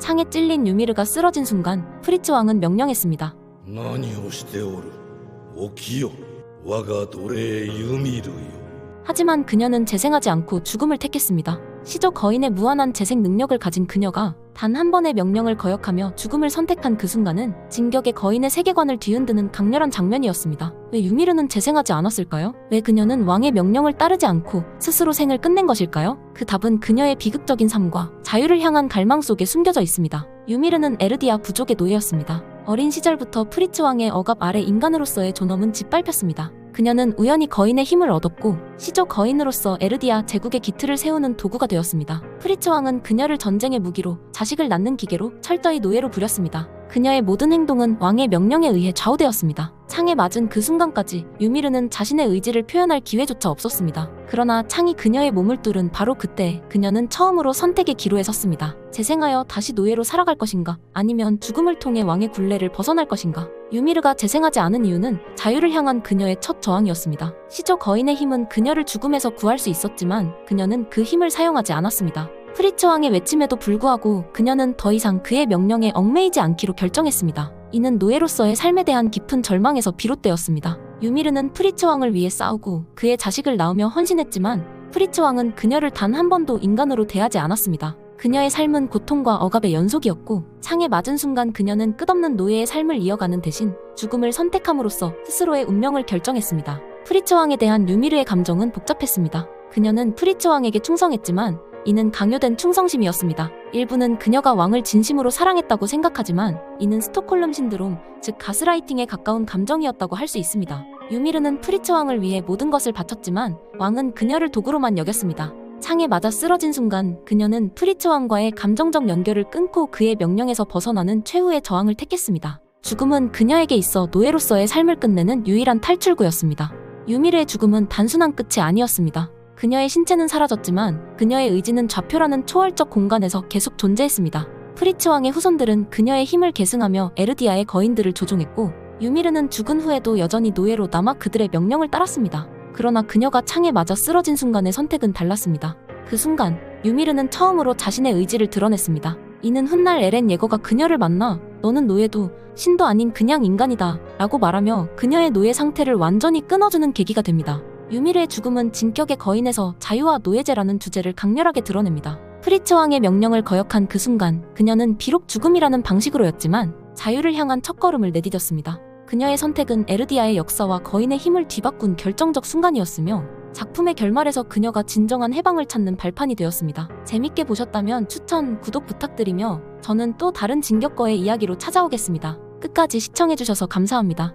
창에 찔린 유미르가 쓰러진 순간 프리츠 왕은 명령했습니다. 何をしておる起きよ我が奴隷ユミルよ 하지만 그녀는 재생하지 않고 죽음을 택했습니다. 시조 거인의 무한한 재생 능력을 가진 그녀가 단 한 번의 명령을 거역하며 죽음을 선택한 그 순간은 진격의 거인의 세계관을 뒤흔드는 강렬한 장면이었습니다. 왜 유미르는 재생하지 않았을까요? 왜 그녀는 왕의 명령을 따르지 않고 스스로 생을 끝낸 것일까요? 그 답은 그녀의 비극적인 삶과 자유를 향한 갈망 속에 숨겨져 있습니다. 유미르는 에르디아 부족의 노예였습니다. 어린 시절부터 프리츠 왕의 억압 아래 인간으로서의 존엄은 짓밟혔습니다. 그녀는 우연히 거인의 힘을 얻었고 시조 거인으로서 에르디아 제국의 기틀을 세우는 도구가 되었습니다. 프리츠 왕은 그녀를 전쟁의 무기로 자식을 낳는 기계로 철저히 노예로 부렸습니다. 그녀의 모든 행동은 왕의 명령에 의해 좌우되었습니다. 창에 맞은 그 순간까지 유미르는 자신의 의지를 표현할 기회조차 없었습니다. 그러나 창이 그녀의 몸을 뚫은 바로 그때 그녀는 처음으로 선택의 기로에 섰습니다. 재생하여 다시 노예로 살아갈 것인가 아니면 죽음을 통해 왕의 굴레를 벗어날 것인가 유미르가 재생하지 않은 이유는 자유를 향한 그녀의 첫 저항이었습니다. 시조 거인의 힘은 그녀를 죽음에서 구할 수 있었지만 그녀는 그 힘을 사용하지 않았습니다. 프리츠 왕의 외침에도 불구하고 그녀는 더 이상 그의 명령에 얽매이지 않기로 결정했습니다. 이는 노예로서의 삶에 대한 깊은 절망에서 비롯되었습니다. 유미르는 프리츠 왕을 위해 싸우고 그의 자식을 낳으며 헌신했지만 프리츠 왕은 그녀를 단 한 번도 인간으로 대하지 않았습니다. 그녀의 삶은 고통과 억압의 연속이었고 창에 맞은 순간 그녀는 끝없는 노예의 삶을 이어가는 대신 죽음을 선택함으로써 스스로의 운명을 결정했습니다. 프리츠 왕에 대한 유미르의 감정은 복잡했습니다. 그녀는 프리츠 왕에게 충성했지만 이는 강요된 충성심이었습니다. 일부는 그녀가 왕을 진심으로 사랑했다고 생각하지만 이는 스톡홀름 신드롬, 즉 가스라이팅에 가까운 감정이었다고 할 수 있습니다. 유미르는 프리츠 왕을 위해 모든 것을 바쳤지만 왕은 그녀를 도구로만 여겼습니다. 창에 맞아 쓰러진 순간 그녀는 프리츠 왕과의 감정적 연결을 끊고 그의 명령에서 벗어나는 최후의 저항을 택했습니다. 죽음은 그녀에게 있어 노예로서의 삶을 끝내는 유일한 탈출구였습니다. 유미르의 죽음은 단순한 끝이 아니었습니다. 그녀의 신체는 사라졌지만 그녀의 의지는 좌표라는 초월적 공간에서 계속 존재했습니다. 프리츠 왕의 후손들은 그녀의 힘을 계승하며 에르디아의 거인들을 조종했고 유미르는 죽은 후에도 여전히 노예로 남아 그들의 명령을 따랐습니다. 그러나 그녀가 창에 맞아 쓰러진 순간의 선택은 달랐습니다. 그 순간 유미르는 처음으로 자신의 의지를 드러냈습니다. 이는 훗날 에렌 예거가 그녀를 만나 너는 노예도 신도 아닌 그냥 인간이다 라고 말하며 그녀의 노예 상태를 완전히 끊어주는 계기가 됩니다. 유미르의 죽음은 진격의 거인에서 자유와 노예제라는 주제를 강렬하게 드러냅니다. 프리츠 왕의 명령을 거역한 그 순간 그녀는 비록 죽음이라는 방식으로였지만 자유를 향한 첫걸음을 내디뎠습니다. 그녀의 선택은 에르디아의 역사와 거인의 힘을 뒤바꾼 결정적 순간이었으며 작품의 결말에서 그녀가 진정한 해방을 찾는 발판이 되었습니다. 재밌게 보셨다면 추천, 구독 부탁드리며 저는 또 다른 진격거의 이야기로 찾아오겠습니다. 끝까지 시청해주셔서 감사합니다.